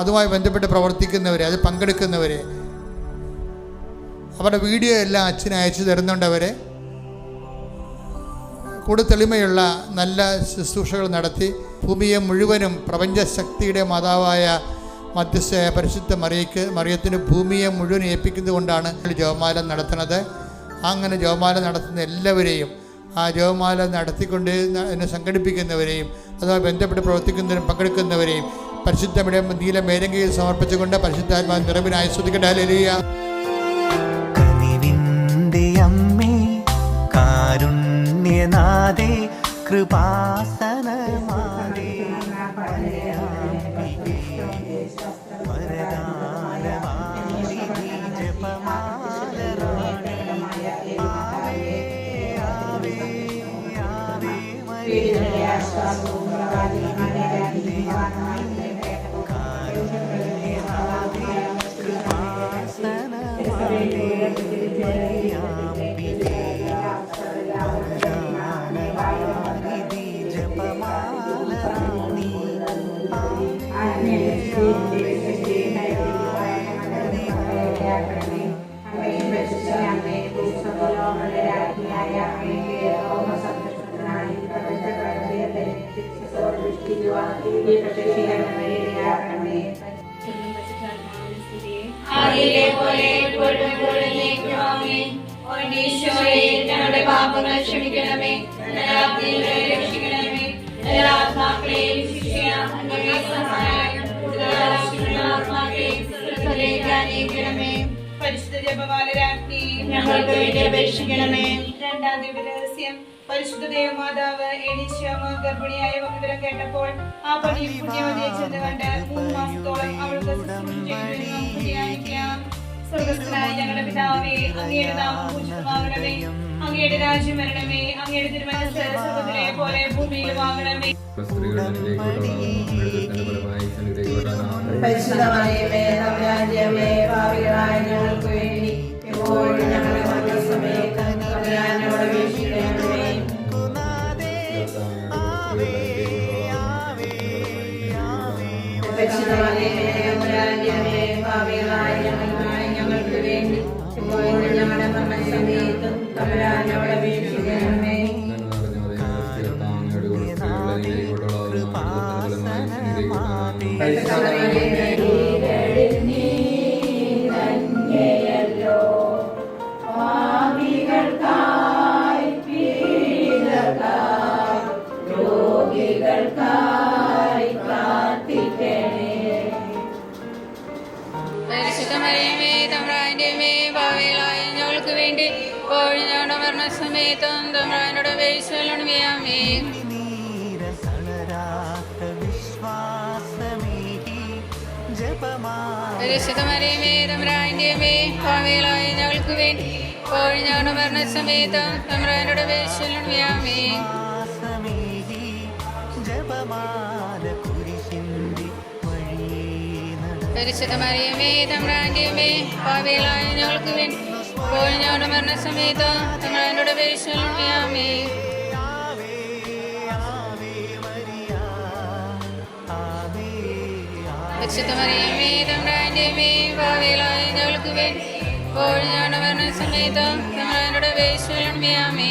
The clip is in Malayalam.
അതുമായി ബന്ധപ്പെട്ട് പ്രവർത്തിക്കുന്നവരെ അത് പങ്കെടുക്കുന്നവരെ. അവരുടെ വീഡിയോ എല്ലാം അച്ഛന് അയച്ചു തരുന്നുണ്ടവരെ കൂടുതൽ തെളിമയുള്ള നല്ല ശുശ്രൂഷകൾ നടത്തി ഭൂമിയെ മുഴുവനും പ്രപഞ്ചശക്തിയുടെ മാതാവായ മധ്യസ്ഥയായ പരിശുദ്ധ മറിയക്ക് മറിയത്തിന് ഭൂമിയെ മുഴുവൻ ഏൽപ്പിക്കുന്നത് കൊണ്ടാണ് ജപമാല നടത്തുന്നത്. അങ്ങനെ ജോമാല നടത്തുന്ന എല്ലാവരെയും ആ ജോമാല നടത്തിക്കൊണ്ട് എന്നെ സംഘടിപ്പിക്കുന്നവരെയും അതുമായി ബന്ധപ്പെട്ട് പ്രവർത്തിക്കുന്നവരും പങ്കെടുക്കുന്നവരെയും പരിശുദ്ധയുടെ നീല മേരങ്കയിൽ സമർപ്പിച്ചുകൊണ്ട് പരിശുദ്ധാത്മാ നിറവിനായി ഹല്ലേലൂയ. കനിവിന്റെ അമ്മേ വരദാനമാരി കൃപാസനമാതേ പാപങ്ങൾ ക്ഷമിക്കണമേ നരകാഗ്നിയിൽ രക്ഷിക്കണമേ. എല്ലാ ആത്മാക്കളെയും ശിക്ഷിക്കാം സഹായം പരിശുദ്ധ ജപമാലരാജ്ഞി ഞങ്ങൾക്ക് വേണ്ടി അപേക്ഷിക്കണമേ. രണ്ടാം പരിശുദ്ധ ദേവമാതാവ് ഗർഭിണിയായ കേട്ടപ്പോൾ ആ മൂന്ന് മാസത്തോളം അവൾക്ക് ധ്യാനിക്കാം. സ്വർഗസ്ഥനായ ഞങ്ങളുടെ പിതാവേ അങ്ങയുടെ നാമം പൂജിതമാകണമേ അങ്ങയുടെ രാജ്യം വരണമേ അങ്ങയുടെ തിരുമനസ് സ്വർഗത്തിലെ പോലെ വാങ്ങണമേ. പരിശുദ്ധമറിയമേ നവരാജ്യമേ ഭാവികളായ ഞങ്ങൾക്ക് വേണ്ടി എപ്പോഴും ഞങ്ങളുടെ മരണസമയത്ത് തമ്പുരാനോട് അപേക്ഷിക്കണമേ. പരിശുദ്ധമറിയമേ നവരാജ്യമേ ഭാവികളായ ഞങ്ങൾക്കായി ഞങ്ങൾക്ക് വേണ്ടി എപ്പോഴും ഞങ്ങളുടെ മരണസമയത്ത് ഞങ്ങൾക്ക് വേണ്ടി ഇപ്പോഴും ഞങ്ങളുടെ മരണസമയത്തും തമ്പ്രാനോട് അപേക്ഷിക്കണമേ പരിശുദ്ധമറിയമേ തമ്പ്രാന്റെമേ ഭാവിയിലായ ഞങ്ങൾക്ക് വേണ്ടി ഇപ്പോഴും ഞങ്ങളുടെ മരണസമയത്തും തമ്പ്രാനോട് നട. പരിശുദ്ധമറിയമേ തമ്പ്രാന്റെമേ ഭാവിയിലായ ഞങ്ങൾക്ക് വേണ്ടി ഇപ്പോഴും ഞങ്ങളുടെ മരണസമയത്തും തമ്പ്രാനോട് അപേക്ഷിക്കണമേ പരിശുദ്ധമറിയമേ തമ്പ്രാന്റെമേ ഭാവിയിലായ ഞങ്ങൾക്ക് വേണ്ടി ഇപ്പോഴും ഞങ്ങളുടെ മരണസമയത്തും തമ്പ്രാനോട് അപേക്ഷിക്കണമേ